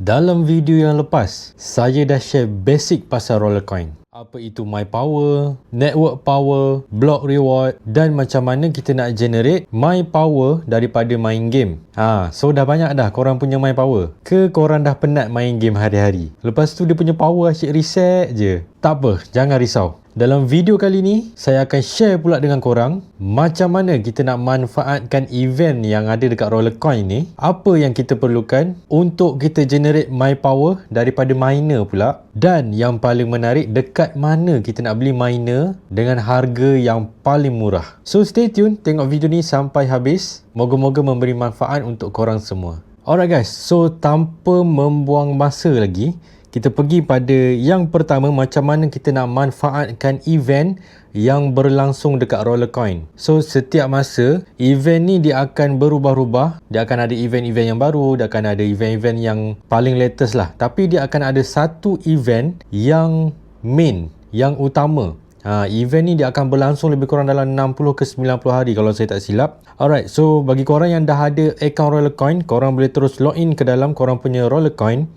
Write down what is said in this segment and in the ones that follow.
Dalam video yang lepas, saya dah share basic pasal roller coin. Apa itu my power, network power, block reward dan macam mana kita nak generate my power daripada main game. Ha, so dah banyak dah korang punya my power. Ke korang dah penat main game hari-hari? Lepas tu dia punya power asyik reset je. Tak apa, jangan risau. Dalam video kali ni, saya akan share pula dengan korang macam mana kita nak manfaatkan event yang ada dekat roller coin ni, apa yang kita perlukan untuk kita generate my power daripada miner pula dan yang paling menarik dekat mana kita nak beli miner dengan harga yang paling murah. So stay tune tengok video ni sampai habis. Moga-moga memberi manfaat untuk korang semua. Alright guys, so tanpa membuang masa lagi, kita pergi pada yang pertama macam mana kita nak manfaatkan event yang berlangsung dekat roller coin. So setiap masa event ni dia akan berubah-ubah. Dia akan ada event-event yang baru, dia akan ada event-event yang paling latest lah. Tapi dia akan ada satu event yang main, yang utama. Ha, event ni dia akan berlangsung lebih kurang dalam 60 ke 90 hari kalau saya tak silap. Alright, so bagi korang yang dah ada account roller coin, korang boleh terus login ke dalam korang punya roller coin.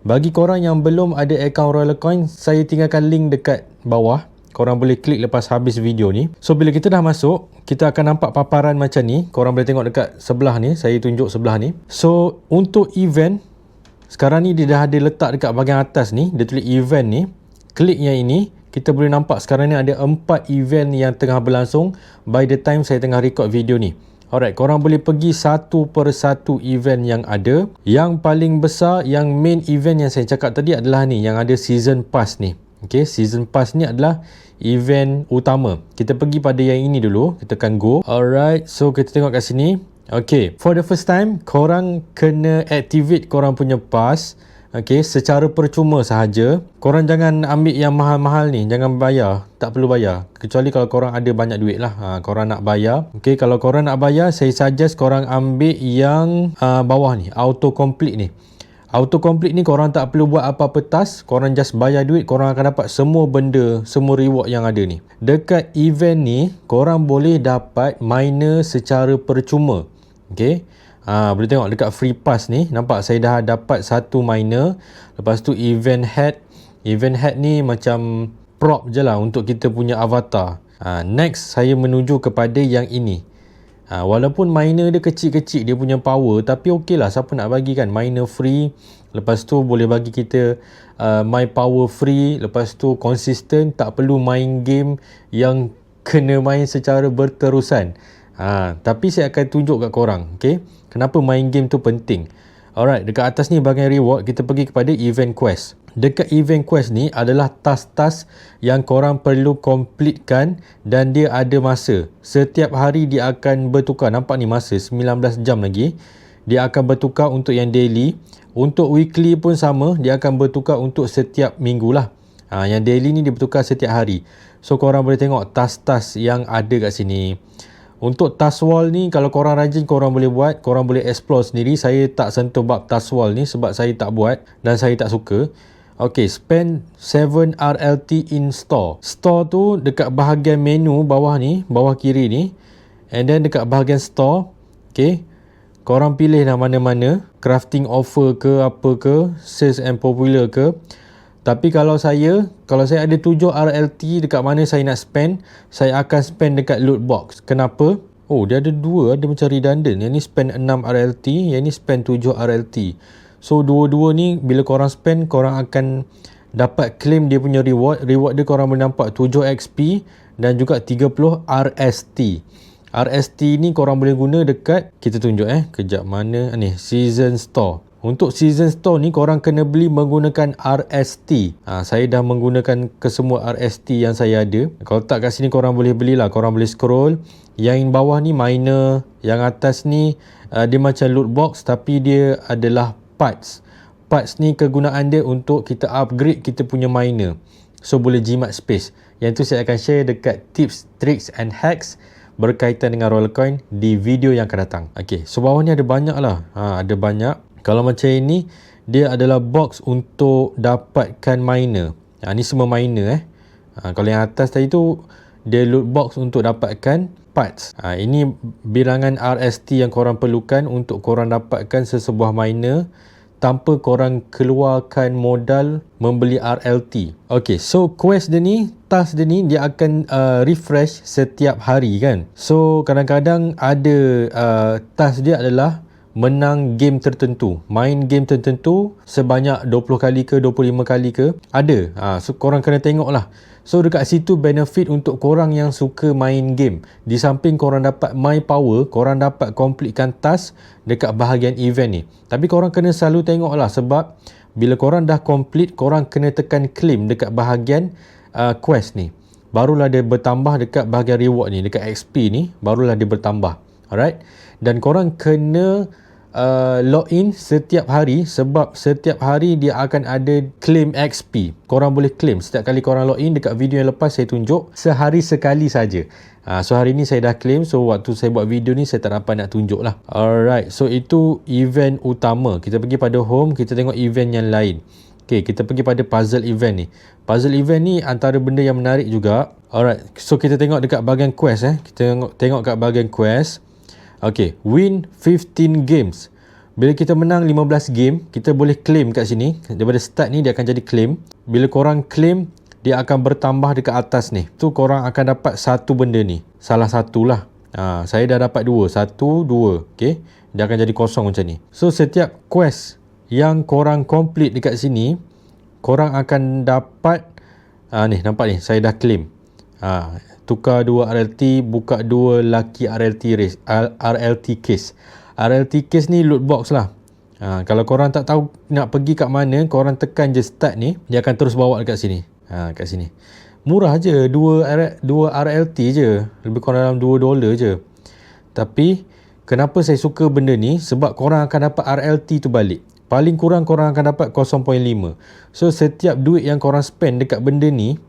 Bagi korang yang belum ada account Roller Coin, saya tinggalkan link dekat bawah. Korang boleh klik lepas habis video ni. So bila kita dah masuk, kita akan nampak paparan macam ni. Korang boleh tengok dekat sebelah ni, saya tunjuk sebelah ni. So untuk event, sekarang ni dia dah ada letak dekat bahagian atas ni, dia tulis event ni. Klik yang ini, kita boleh nampak sekarang ni ada 4 event yang tengah berlangsung by the time saya tengah record video ni. Alright, korang boleh pergi satu per satu event yang ada. Yang paling besar, yang main event yang saya cakap tadi adalah ni, yang ada season pass ni. Okay, season pass ni adalah event utama. Kita pergi pada yang ini dulu, kita tekan go. Alright, so kita tengok kat sini. Okay, for the first time, korang kena activate korang punya pass. Okey, secara percuma sahaja. Korang jangan ambil yang mahal-mahal ni, jangan bayar. Tak perlu bayar. Kecuali kalau korang ada banyak duit lah. Ha, korang nak bayar. Okey, kalau korang nak bayar, saya suggest korang ambil yang uh, bawah ni, auto complete ni. Auto complete ni korang tak perlu buat apa-apa task, korang just bayar duit, korang akan dapat semua benda, semua reward yang ada ni. Dekat event ni, korang boleh dapat miner secara percuma. Okey. Ha, boleh tengok dekat free pass ni nampak saya dah dapat satu miner lepas tu event head event head ni macam prop je lah untuk kita punya avatar ha, next saya menuju kepada yang ini ha, walaupun miner dia kecil-kecil dia punya power tapi ok lah siapa nak bagi kan miner free lepas tu boleh bagi kita uh, my power free lepas tu consistent tak perlu main game yang kena main secara berterusan ha, tapi saya akan tunjuk kat korang okay? Kenapa main game tu penting? Alright, dekat atas ni bahagian reward, kita pergi kepada event quest. Dekat event quest ni adalah task-task yang korang perlu completekan dan dia ada masa. Setiap hari dia akan bertukar. Nampak ni masa 19 jam lagi. Dia akan bertukar untuk yang daily. Untuk weekly pun sama, dia akan bertukar untuk setiap minggu lah. Ha, yang daily ni dia bertukar setiap hari. So korang boleh tengok task-task yang ada kat sini. Untuk task wall ni kalau korang rajin korang boleh buat, korang boleh explore sendiri. Saya tak sentuh bab task wall ni sebab saya tak buat dan saya tak suka. Okay, spend 7 RLT in store. Store tu dekat bahagian menu bawah ni, bawah kiri ni. And then dekat bahagian store, okay. Korang pilih lah mana-mana. Crafting offer ke apa ke, sales and popular ke. Tapi kalau saya, kalau saya ada 7 RLT dekat mana saya nak spend, saya akan spend dekat loot box. Kenapa? Oh, dia ada dua, ada macam redundant. Yang ni spend 6 RLT, yang ni spend 7 RLT. So, dua-dua ni bila korang spend, korang akan dapat claim dia punya reward. Reward dia korang boleh nampak 7 XP dan juga 30 RST. RST ni korang boleh guna dekat, kita tunjuk eh, kejap mana, ni, season store. Untuk season store ni korang kena beli menggunakan RST. Ha, saya dah menggunakan kesemua RST yang saya ada. Kalau tak kat sini korang boleh belilah. Korang boleh scroll. Yang bawah ni miner. Yang atas ni uh, dia macam loot box tapi dia adalah parts. Parts ni kegunaan dia untuk kita upgrade kita punya miner. So boleh jimat space. Yang tu saya akan share dekat tips, tricks and hacks berkaitan dengan roller coin di video yang akan datang. Okay, so bawah ni ada banyak lah. Ha, ada banyak. Kalau macam ini, dia adalah box untuk dapatkan miner. Ha, ni semua miner eh. Ha, kalau yang atas tadi tu, dia loot box untuk dapatkan parts. Ha, ini bilangan RST yang korang perlukan untuk korang dapatkan sesebuah miner. Tanpa korang keluarkan modal membeli RLT. Okay, so quest dia ni, task dia ni dia akan uh, refresh setiap hari kan. So kadang-kadang ada uh, task dia adalah menang game tertentu main game tertentu sebanyak 20 kali ke 25 kali ke ada. Ha, so korang kena tengok lah so dekat situ benefit untuk korang yang suka main game. Di samping korang dapat my power korang dapat completekan task dekat bahagian event ni. Tapi korang kena selalu tengok lah sebab bila korang dah complete korang kena tekan claim dekat bahagian uh, quest ni. Barulah dia bertambah dekat bahagian reward ni dekat XP ni barulah dia bertambah. Alright dan korang kena uh, login setiap hari sebab setiap hari dia akan ada claim XP. Korang boleh claim setiap kali korang login dekat video yang lepas saya tunjuk sehari sekali saja. Uh, so hari ni saya dah claim so waktu saya buat video ni saya tak dapat nak tunjuk lah. Alright so itu event utama. Kita pergi pada home kita tengok event yang lain. Okay, kita pergi pada puzzle event ni. Puzzle event ni antara benda yang menarik juga. Alright, so kita tengok dekat bahagian quest eh. Kita tengok, tengok kat bahagian quest. Okay, win 15 games. Bila kita menang 15 game, kita boleh claim kat sini. Daripada start ni dia akan jadi claim. Bila korang claim, dia akan bertambah dekat atas ni. Tu korang akan dapat satu benda ni. Salah satu lah. Ha, saya dah dapat dua. Satu, dua. Okay. Dia akan jadi kosong macam ni. So setiap quest yang korang complete dekat sini, korang akan dapat, ha, ni nampak ni, saya dah claim. Ha, tukar dua RLT, buka dua lucky RLT race, RLT case. RLT case ni loot box lah. Ha, kalau korang tak tahu nak pergi kat mana, korang tekan je start ni, dia akan terus bawa dekat sini. Ha, kat sini. Murah je, dua, dua RLT je. Lebih kurang dalam 2 dolar je. Tapi, kenapa saya suka benda ni? Sebab korang akan dapat RLT tu balik. Paling kurang korang akan dapat 0.5. So, setiap duit yang korang spend dekat benda ni,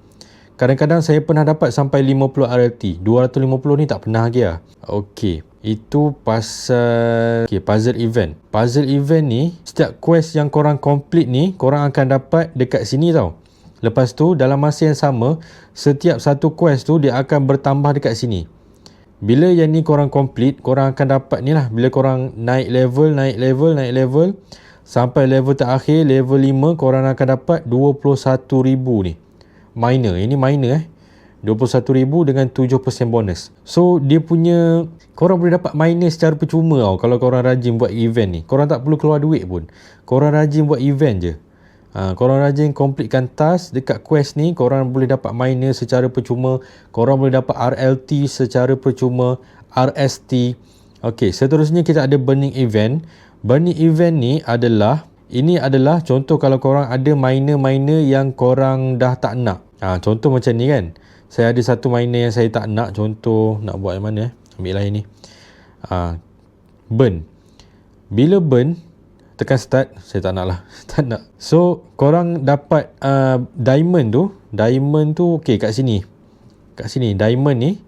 Kadang-kadang saya pernah dapat sampai 50 RLT. 250 ni tak pernah lagi lah. Okey. Itu pasal okay, puzzle event. Puzzle event ni, setiap quest yang korang complete ni, korang akan dapat dekat sini tau. Lepas tu, dalam masa yang sama, setiap satu quest tu, dia akan bertambah dekat sini. Bila yang ni korang complete, korang akan dapat ni lah. Bila korang naik level, naik level, naik level, sampai level terakhir, level 5, korang akan dapat 21,000 ni minor. Ini minor eh. 21,000 dengan 7% bonus. So dia punya korang boleh dapat minor secara percuma tau kalau korang rajin buat event ni. Korang tak perlu keluar duit pun. Korang rajin buat event je. Ha, korang rajin completekan task dekat quest ni korang boleh dapat minor secara percuma. Korang boleh dapat RLT secara percuma RST ok seterusnya kita ada burning event. Burning event ni adalah ini adalah contoh kalau korang ada miner-miner yang korang dah tak nak. Ha, contoh macam ni kan. Saya ada satu miner yang saya tak nak. Contoh nak buat yang mana eh. Ambil lah ini. Ha, burn. Bila burn, tekan start. Saya tak nak lah. tak nak. So, korang dapat uh, diamond tu. Diamond tu, okay kat sini. Kat sini, diamond ni.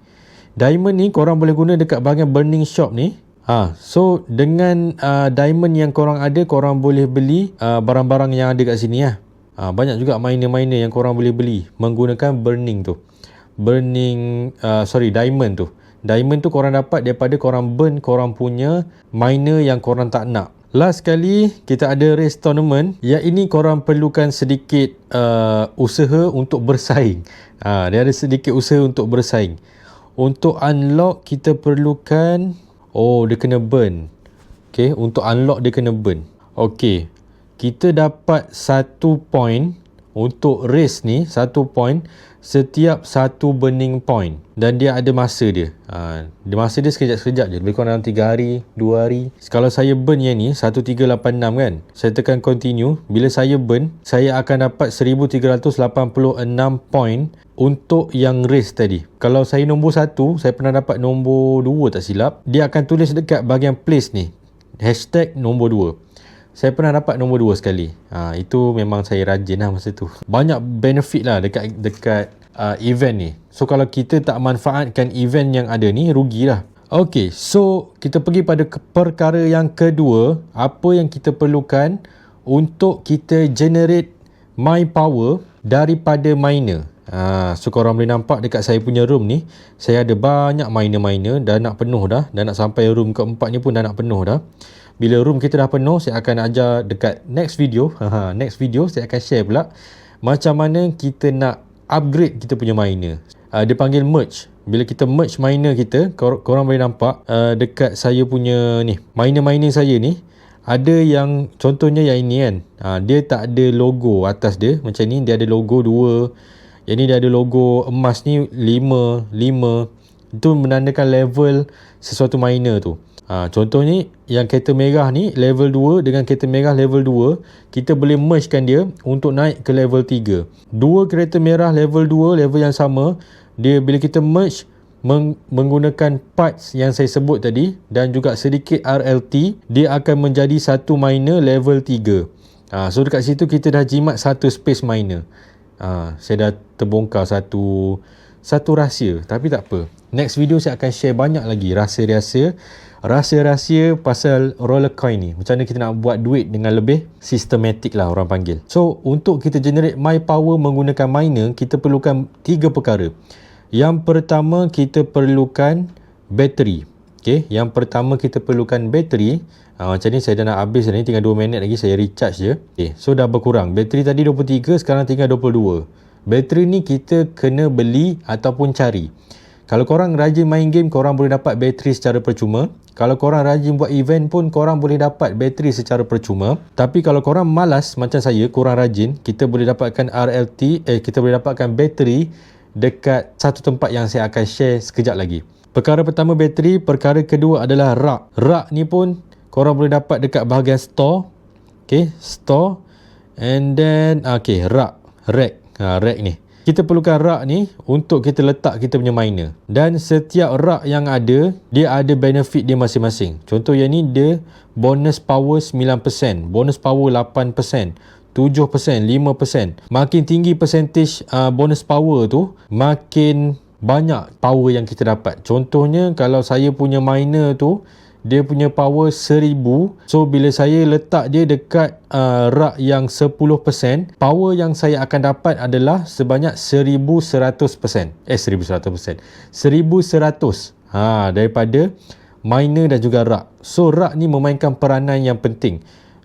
Diamond ni korang boleh guna dekat bahagian burning shop ni. Ha, so dengan uh, diamond yang korang ada, korang boleh beli uh, barang-barang yang ada kat sini lah. Ha, banyak juga miner-miner yang korang boleh beli menggunakan burning tu. Burning, uh, sorry, diamond tu. Diamond tu korang dapat daripada korang burn korang punya miner yang korang tak nak. Last kali kita ada race tournament Yang ini korang perlukan sedikit uh, usaha untuk bersaing ha, Dia ada sedikit usaha untuk bersaing Untuk unlock kita perlukan Oh, dia kena burn. Okay, untuk unlock dia kena burn. Okay, kita dapat satu point untuk race ni, satu point setiap satu burning point dan dia ada masa dia. Ha, dia masa dia sekejap-sekejap je. Lebih kurang dalam 3 hari 2 hari. Kalau saya burn yang ni 1386 kan saya tekan continue. Bila saya burn saya akan dapat 1386 point untuk yang race tadi. Kalau saya nombor 1 saya pernah dapat nombor 2 tak silap dia akan tulis dekat bahagian place ni. Hashtag nombor 2 saya pernah dapat nombor 2 sekali. Ha, itu memang saya rajin lah masa tu. Banyak benefit lah dekat dekat uh, event ni. So kalau kita tak manfaatkan event yang ada ni, rugilah. Okay, so kita pergi pada perkara yang kedua. Apa yang kita perlukan untuk kita generate my power daripada miner. Ha, so korang boleh nampak dekat saya punya room ni. Saya ada banyak miner-miner. Dah nak penuh dah. Dah nak sampai room keempat ni pun dah nak penuh dah. bila room kita dah penuh saya akan ajar dekat next video ha next video saya akan share pula macam mana kita nak upgrade kita punya miner uh, dia panggil merge bila kita merge miner kita kor- korang boleh nampak uh, dekat saya punya ni miner-miner saya ni ada yang contohnya yang ini kan uh, dia tak ada logo atas dia macam ni dia ada logo dua yang ni dia ada logo emas ni 5 5 itu menandakan level sesuatu miner tu. Ha, contoh ni yang kereta merah ni level 2 dengan kereta merah level 2 kita boleh mergekan dia untuk naik ke level 3 dua kereta merah level 2 level yang sama dia bila kita merge meng- menggunakan parts yang saya sebut tadi dan juga sedikit RLT dia akan menjadi satu miner level 3 ha, so dekat situ kita dah jimat satu space miner ha, saya dah terbongkar satu satu rahsia tapi tak apa. Next video saya akan share banyak lagi rahsia-rahsia rahsia-rahsia pasal roller coin ni. Macam mana kita nak buat duit dengan lebih sistematik lah orang panggil. So untuk kita generate my power menggunakan miner kita perlukan tiga perkara. Yang pertama kita perlukan bateri Okay, yang pertama kita perlukan bateri. Ha, macam ni saya dah nak habis ni tinggal 2 minit lagi saya recharge je. Okay, so dah berkurang. Bateri tadi 23 sekarang tinggal 22 bateri ni kita kena beli ataupun cari. Kalau korang rajin main game, korang boleh dapat bateri secara percuma. Kalau korang rajin buat event pun, korang boleh dapat bateri secara percuma. Tapi kalau korang malas macam saya, korang rajin, kita boleh dapatkan RLT, eh kita boleh dapatkan bateri dekat satu tempat yang saya akan share sekejap lagi. Perkara pertama bateri, perkara kedua adalah rak. Rak ni pun korang boleh dapat dekat bahagian store. Okay, store. And then, okay, rak. Rack. Ha, rack ni kita perlukan rak ni untuk kita letak kita punya miner dan setiap rak yang ada dia ada benefit dia masing-masing contoh yang ni dia bonus power 9% bonus power 8% 7%, 5%. Makin tinggi percentage uh, bonus power tu, makin banyak power yang kita dapat. Contohnya kalau saya punya miner tu dia punya power 1000 so bila saya letak dia dekat uh, rak yang 10% power yang saya akan dapat adalah sebanyak 1100% eh 1100% 1100 ha daripada miner dan juga rak. So rak ni memainkan peranan yang penting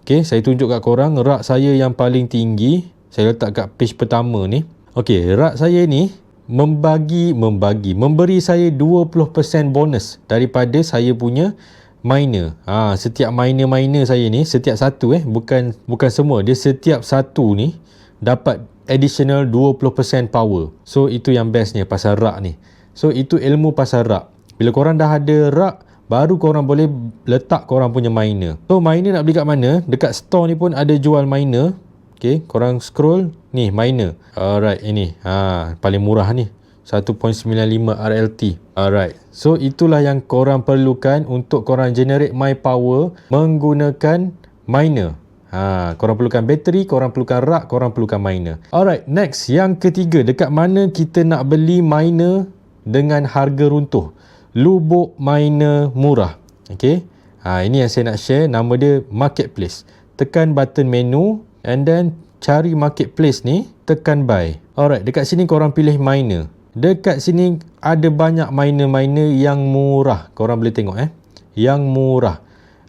Okay, saya tunjuk kat korang rak saya yang paling tinggi saya letak kat page pertama ni Okay, rak saya ni membagi membagi memberi saya 20% bonus daripada saya punya miner. Ha, setiap miner-miner saya ni, setiap satu eh, bukan bukan semua. Dia setiap satu ni dapat additional 20% power. So itu yang bestnya pasal rak ni. So itu ilmu pasal rak. Bila korang dah ada rak, baru korang boleh letak korang punya miner. So miner nak beli kat mana? Dekat store ni pun ada jual miner. Okay, korang scroll. Ni, miner. Alright, ini. Ha, paling murah ni. 1.95 RLT. Alright. So itulah yang korang perlukan untuk korang generate my power menggunakan miner. Ha, korang perlukan bateri, korang perlukan rak, korang perlukan miner. Alright, next yang ketiga, dekat mana kita nak beli miner dengan harga runtuh? Lubuk miner murah. Okay. Ha, ini yang saya nak share, nama dia marketplace. Tekan button menu and then cari marketplace ni, tekan buy. Alright, dekat sini korang pilih miner. Dekat sini ada banyak miner-miner yang murah. Korang boleh tengok eh. Yang murah.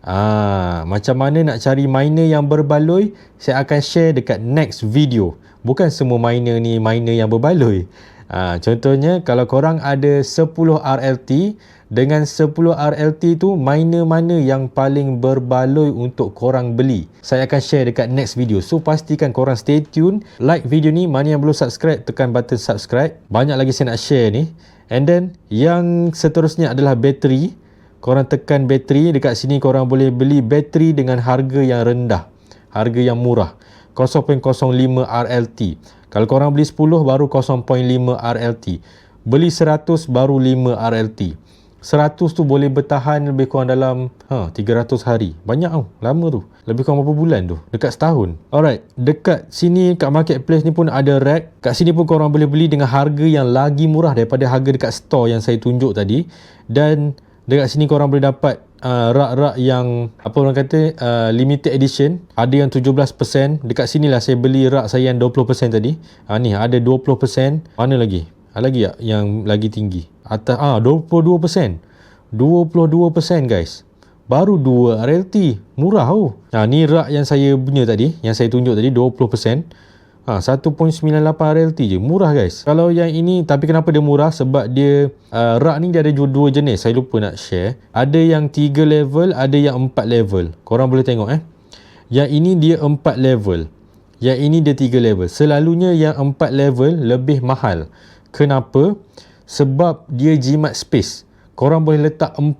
Ah, macam mana nak cari miner yang berbaloi? Saya akan share dekat next video. Bukan semua miner ni miner yang berbaloi. Ah, contohnya kalau korang ada 10 RLT dengan 10 RLT tu miner mana yang paling berbaloi untuk korang beli. Saya akan share dekat next video. So pastikan korang stay tune. Like video ni mana yang belum subscribe tekan button subscribe. Banyak lagi saya nak share ni. And then yang seterusnya adalah bateri. Korang tekan bateri. Dekat sini korang boleh beli bateri dengan harga yang rendah. Harga yang murah 0.05 RLT kalau korang beli 10 baru 0.5 RLT beli 100 baru 5 RLT 100 tu boleh bertahan lebih kurang dalam ha, 300 hari. Banyak tau. Lama tu. Lebih kurang berapa bulan tu? Dekat setahun. Alright. Dekat sini kat marketplace ni pun ada rack. Kat sini pun korang boleh beli dengan harga yang lagi murah daripada harga dekat store yang saya tunjuk tadi. Dan dekat sini korang boleh dapat uh, rak-rak yang apa orang kata uh, limited edition. Ada yang 17%. Dekat sini lah saya beli rak saya yang 20% tadi. Ha, ni ada 20%. Mana lagi? Ada lagi tak yang lagi tinggi? Atas ah 22%. 22% guys. baru 2 RLT. Murah tau. Ha, ni rak yang saya punya tadi, yang saya tunjuk tadi 20%. Ha, 1.98 RLT je. Murah guys. Kalau yang ini, tapi kenapa dia murah? Sebab dia, uh, rak ni dia ada dua jenis. Saya lupa nak share. Ada yang 3 level, ada yang 4 level. Korang boleh tengok eh. Yang ini dia 4 level. Yang ini dia 3 level. Selalunya yang 4 level lebih mahal. Kenapa? Sebab dia jimat space. Korang boleh letak 4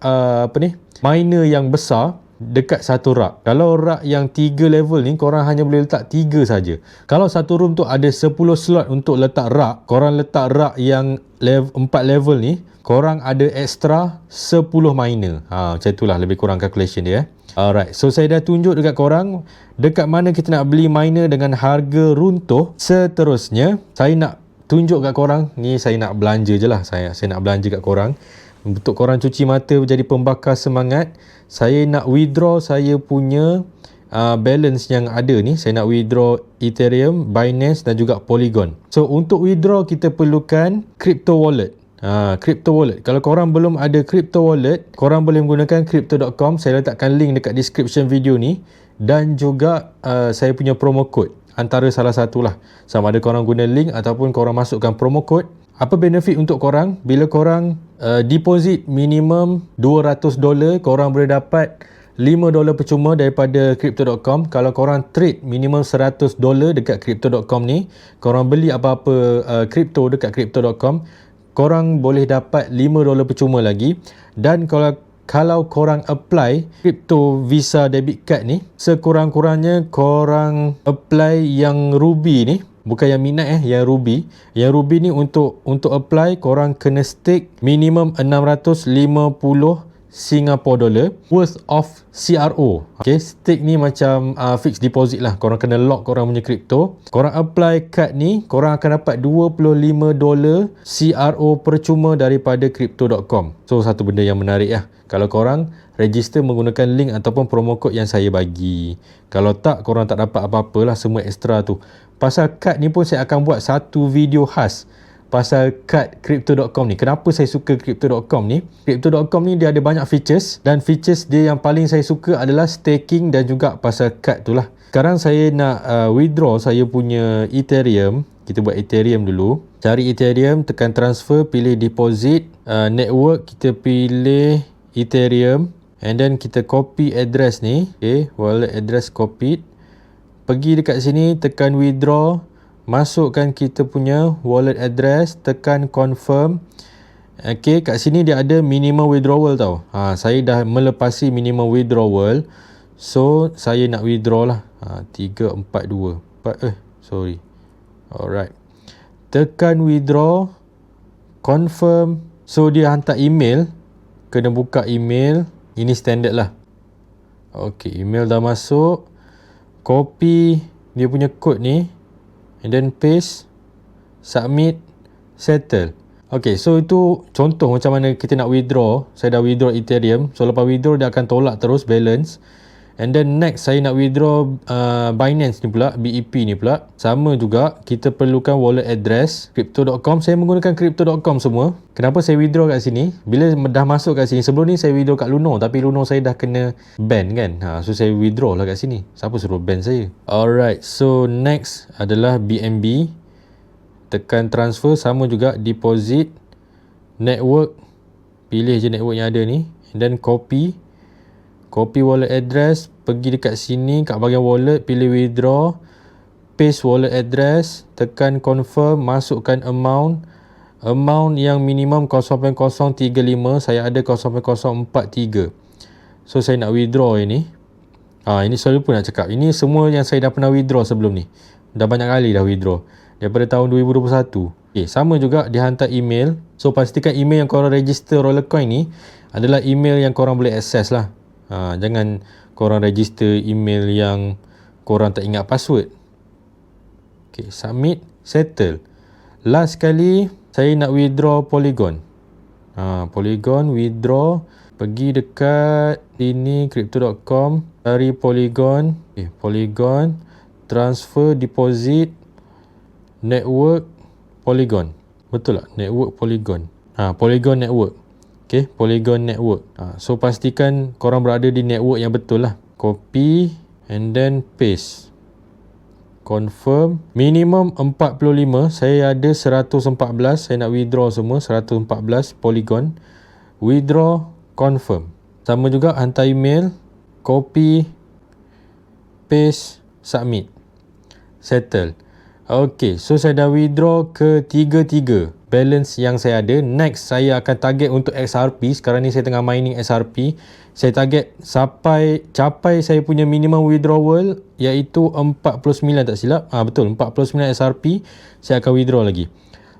uh, apa ni? Miner yang besar dekat satu rak. Kalau rak yang 3 level ni korang hanya boleh letak 3 saja. Kalau satu room tu ada 10 slot untuk letak rak, korang letak rak yang level 4 level ni, korang ada extra 10 miner. Ha macam itulah lebih kurang calculation dia eh. Alright, so saya dah tunjuk dekat korang dekat mana kita nak beli miner dengan harga runtuh. Seterusnya, saya nak tunjuk kat korang, ni saya nak belanja je lah. Saya, saya nak belanja kat korang. Untuk korang cuci mata jadi pembakar semangat, saya nak withdraw saya punya uh, balance yang ada ni. Saya nak withdraw Ethereum, Binance dan juga Polygon. So, untuk withdraw kita perlukan crypto wallet. Ha, crypto wallet. Kalau korang belum ada crypto wallet, korang boleh menggunakan crypto.com. Saya letakkan link dekat description video ni dan juga uh, saya punya promo code antara salah satu lah. Sama ada korang guna link ataupun korang masukkan promo code. Apa benefit untuk korang? Bila korang uh, deposit minimum 200 dolar, korang boleh dapat 5 dolar percuma daripada crypto.com. Kalau korang trade minimum 100 dolar dekat crypto.com ni, korang beli apa-apa uh, crypto dekat crypto.com, korang boleh dapat 5 dolar percuma lagi dan kalau kalau korang apply crypto visa debit card ni sekurang-kurangnya korang apply yang ruby ni bukan yang minat eh yang ruby yang ruby ni untuk untuk apply korang kena stake minimum 650 Singapore dollar worth of CRO. Okay, stake ni macam uh, fixed deposit lah. Korang kena lock korang punya crypto. Korang apply card ni, korang akan dapat 25 dollar CRO percuma daripada crypto.com. So, satu benda yang menarik lah. Kalau korang register menggunakan link ataupun promo code yang saya bagi. Kalau tak, korang tak dapat apa-apa lah semua extra tu. Pasal card ni pun saya akan buat satu video khas pasal kad crypto.com ni. Kenapa saya suka crypto.com ni? Crypto.com ni dia ada banyak features dan features dia yang paling saya suka adalah staking dan juga pasal kad tu lah. Sekarang saya nak uh, withdraw saya punya Ethereum. Kita buat Ethereum dulu. Cari Ethereum, tekan transfer, pilih deposit. Uh, network, kita pilih Ethereum. And then kita copy address ni. Okay, wallet address copied. Pergi dekat sini, tekan withdraw. Masukkan kita punya wallet address. Tekan confirm. Ok kat sini dia ada minimum withdrawal tau. Ha, saya dah melepasi minimum withdrawal. So saya nak withdraw lah. Ha, 3, 4, 2 4, eh sorry. Alright. Tekan withdraw. Confirm. So dia hantar email. Kena buka email ini standard lah ok email dah masuk copy dia punya code ni and then paste submit settle Okay, so itu contoh macam mana kita nak withdraw. Saya dah withdraw Ethereum. So, lepas withdraw, dia akan tolak terus balance. And then next, saya nak withdraw uh, Binance ni pula, BEP ni pula. Sama juga, kita perlukan wallet address, crypto.com. Saya menggunakan crypto.com semua. Kenapa saya withdraw kat sini? Bila dah masuk kat sini, sebelum ni saya withdraw kat Luno. Tapi Luno saya dah kena ban kan. Ha, so, saya withdraw lah kat sini. Siapa suruh ban saya? Alright, so next adalah BNB tekan transfer sama juga deposit network pilih je network yang ada ni dan copy copy wallet address pergi dekat sini kat bahagian wallet pilih withdraw paste wallet address tekan confirm masukkan amount amount yang minimum 0.035 saya ada 0.043 so saya nak withdraw ini ah ini selalu pun nak cakap ini semua yang saya dah pernah withdraw sebelum ni dah banyak kali dah withdraw daripada tahun 2021. Okay, sama juga dia hantar email. So pastikan email yang korang register Rollercoin ni adalah email yang korang boleh access lah. Ha, jangan korang register email yang korang tak ingat password. Okay, submit, settle. Last kali saya nak withdraw Polygon. Ha, Polygon, withdraw. Pergi dekat ini crypto.com. Cari Polygon. Okay, Polygon. Transfer, deposit network polygon betul tak network polygon ha polygon network Okay, Polygon Network. Ha, so pastikan korang berada di network yang betul lah. Copy and then paste. Confirm. Minimum 45. Saya ada 114. Saya nak withdraw semua. 114 Polygon. Withdraw. Confirm. Sama juga hantar email. Copy. Paste. Submit. Settle. Okay, so saya dah withdraw ke tiga-tiga balance yang saya ada. Next, saya akan target untuk XRP. Sekarang ni saya tengah mining XRP. Saya target sampai capai saya punya minimum withdrawal iaitu 49 tak silap. Ah betul, 49 XRP. Saya akan withdraw lagi.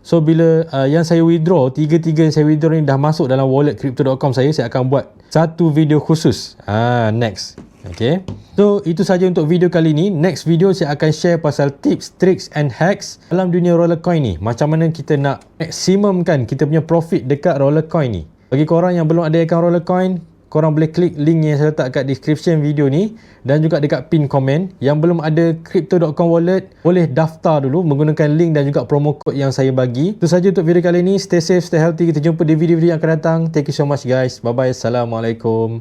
So bila uh, yang saya withdraw, tiga-tiga yang saya withdraw ni dah masuk dalam wallet crypto.com saya, saya akan buat satu video khusus. Ah next. Okay. So, itu saja untuk video kali ini. Next video saya akan share pasal tips, tricks and hacks dalam dunia roller coin ni. Macam mana kita nak maksimumkan kita punya profit dekat roller coin ni. Bagi korang yang belum ada account roller coin, korang boleh klik link yang saya letak kat description video ni dan juga dekat pin komen. Yang belum ada crypto.com wallet, boleh daftar dulu menggunakan link dan juga promo code yang saya bagi. Itu saja untuk video kali ini. Stay safe, stay healthy. Kita jumpa di video-video yang akan datang. Thank you so much guys. Bye-bye. Assalamualaikum.